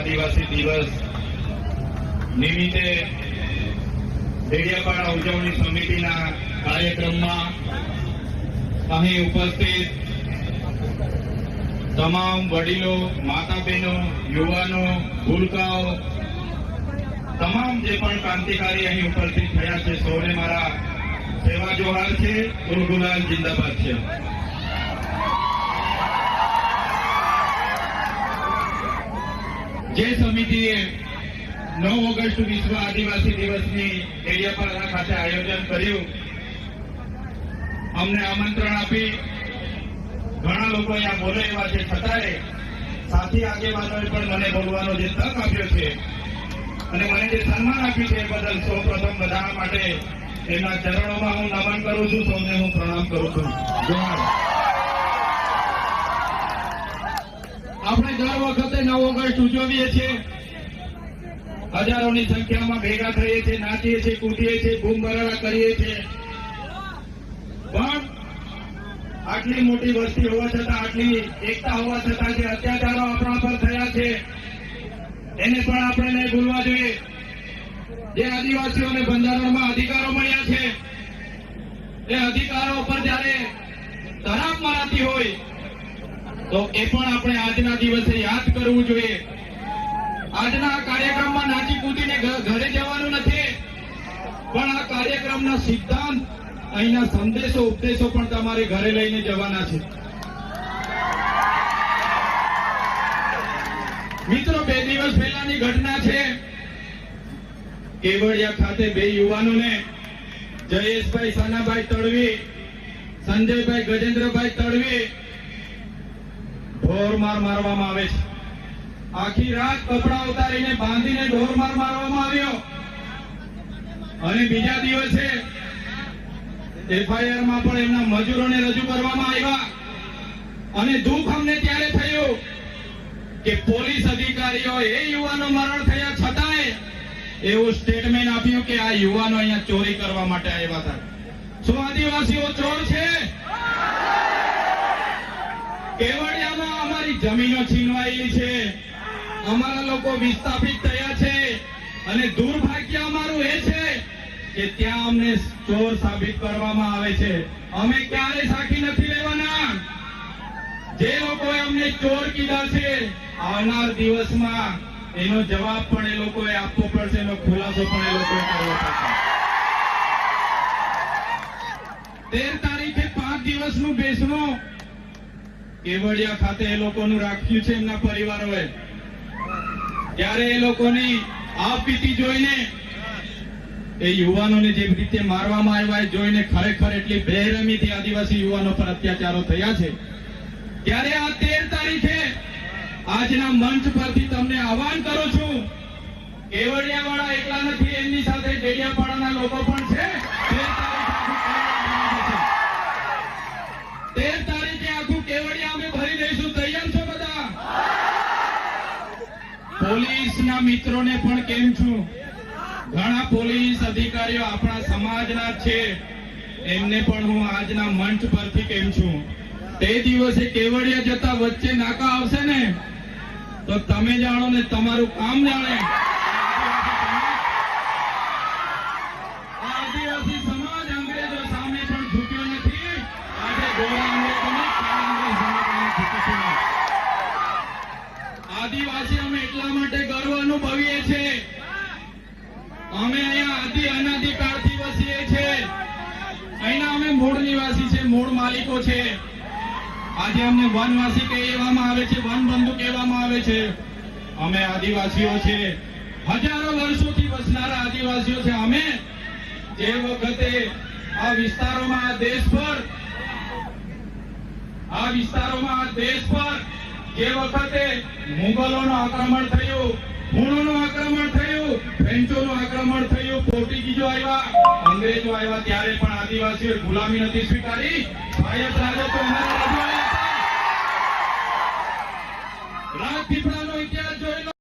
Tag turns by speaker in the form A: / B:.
A: આદિવાસી દિવસ નિમિત્તે ડેડિયાપાડા ઉજવણી સમિતિના કાર્યક્રમમાં અહીં ઉપસ્થિત તમામ વડીલો માતા બહેનો યુવાનો, ભૂલકાઓ, તમામ જે પણ ક્રાંતિકારી અહીં ઉપસ્થિત થયા છે, સૌને મારા સેવા જોહાર છે ગુલગુલાલ જિંદાબાદ છે. જે સમિતિએ નવ ઓગસ્ટ વિશ્વ આદિવાસી દિવસની ડેડિયાપાડા ખાતે આયોજન કર્યું, અમને આમંત્રણ આપી ઘણા લોકો અહીંયા બોલે એવા છે. છતાંય સાથી આગેવાનોએ પણ મને બોલવાનો જે તક આપ્યો છે અને મને જે સન્માન આપ્યું છે એ બદલ સૌ પ્રથમ બધા માટે એમના ચરણોમાં હું નમન કરું છું. સૌને હું પ્રણામ કરું છું. જોહાર દર વખતે નવ ઓગસ્ટ ઉજવીએ છીએ. હજારોની સંખ્યામાં ભેગા થઈએ છીએ, નાચીએ છીએ, કૂદીએ છીએ બૂમ કરીએ છીએ. પણ આટલી મોટી વસ્તી હોવા છતાં, આટલી એકતા હોવા છતાં જે અત્યાચારો આપણા પર થયા છે, એને પણ આપણે નહીં ભૂલવા જોઈએ. જે આદિવાસીઓને બંધારણમાં અધિકારો મળ્યા છે, એ અધિકારો પર જયારે તરાપ મરાતી હોય તો એ પણ આપણે આજના દિવસે યાદ કરવું જોઈએ. આજના કાર્યક્રમમાં નાચી કૂદીને ઘરે જવાનું નથી. પણ આ કાર્યક્રમના સિદ્ધાંત, અહીંના સંદેશો, ઉપદેશો પણ તમારે ઘરે લઈને જવાના છે. મિત્રો, બે દિવસ પહેલાની ઘટના છે. કેવડિયા ખાતે બે યુવાનોને જયેશભાઈ, સાનાભાઈ તડવી, સંજયભાઈ, ગજેન્દ્રભાઈ તડવી ઢોરમાર મારવામાં આવે છે. આખી રાત કપડા ઉતારીને બાંધીને ઢોરમાર મારવામાં આવ્યો. અને બીજા દિવસે એફઆઈઆરમાં પણ એમના મજૂરોને રજૂ કરવામાં આવ્યા. અને દુઃખ અમને ત્યારે થયું કે પોલીસ અધિકારીઓ એ યુવાનો મરણ થયા છતાંય એવું સ્ટેટમેન્ટ આપ્યું કે આ યુવાનો અહીંયા ચોરી કરવા માટે આવ્યા હતા. શું આદિવાસીઓ ચોર છે? અમારી જમીનો છીનવાયેલી છે. અમારા લોકો વિસ્થાપિત થયા છે. અને દુર્ભાગ્ય અમારું એ છે કે ત્યાં અમને ચોર સાબિત કરવામાં આવે છે. અમે ક્યારે સાખી નથી લેવાના. જે લોકોએ અમને ચોર કીધા છે, આવનાર દિવસમાં એનો જવાબ પણ એ લોકોએ આપવો પડશે, એનો ખુલાસો પણ એ લોકોએ કરવો પડશે. તેર તારીખે પાંચ દિવસનું બેસણું કેવડિયા ખાતે એ લોકોનું રાખ્યું છે એમના પરિવારોએ. ત્યારે એ લોકોની આપવીતી જોઈને એ યુવાનોને જે રીતે મારવામાં આવ્યા જોઈને ખરેખર એટલી બેરમીથી આદિવાસી યુવાનો પર અત્યાચારો થયા છે. ત્યારે આ તેર તારીખે આજના મંચ પરથી તમને આહવાન કરું છું કેવડિયા વાળા એકલા નથી, એમની સાથે ડેડિયાપાડાના લોકો પણ છે. પોલીસના મિત્રોને પણ કેમ છું? ઘણા પોલીસ અધિકારીઓ આપણા સમાજના છે. એમને પણ હું આજના મંચ પરથી કેમ છું? તે દિવસે કેવડિયા જતા વચ્ચે નાકા આવશે ને? તો તમે જાણો ને તમારું કામ જાણે. અમે અહીંયા આદિ અનાદિકાળથી વસીએ છીએ. અહીંના અમે મૂળ નિવાસી છે, મૂળ માલિકો છે. આજે અમને વનવાસી કહેવામાં આવે છે વનબંધુ કહેવામાં આવે છે. અમે આદિવાસીઓ છે. હજારો વર્ષોથી વસનારા આદિવાસીઓ છે. અમે જે વખતે આ વિસ્તારોમાં, આ દેશ પર, આ વિસ્તારોમાં, આ દેશ પર જે વખતે મુગલોનું આક્રમણ થયું હુણોનું આક્રમણ થયું ફ્રેન્ચોનું આક્રમણ થયું, પોર્ટુગીઝો આવ્યા, અંગ્રેજો આવ્યા ત્યારે પણ આદિવાસીઓ ગુલામી નથી સ્વીકારી. ભાઈ રાજ્ય તો અમારા રાજ્યોએ રાજપીપળાનો ઇતિહાસ જોઈ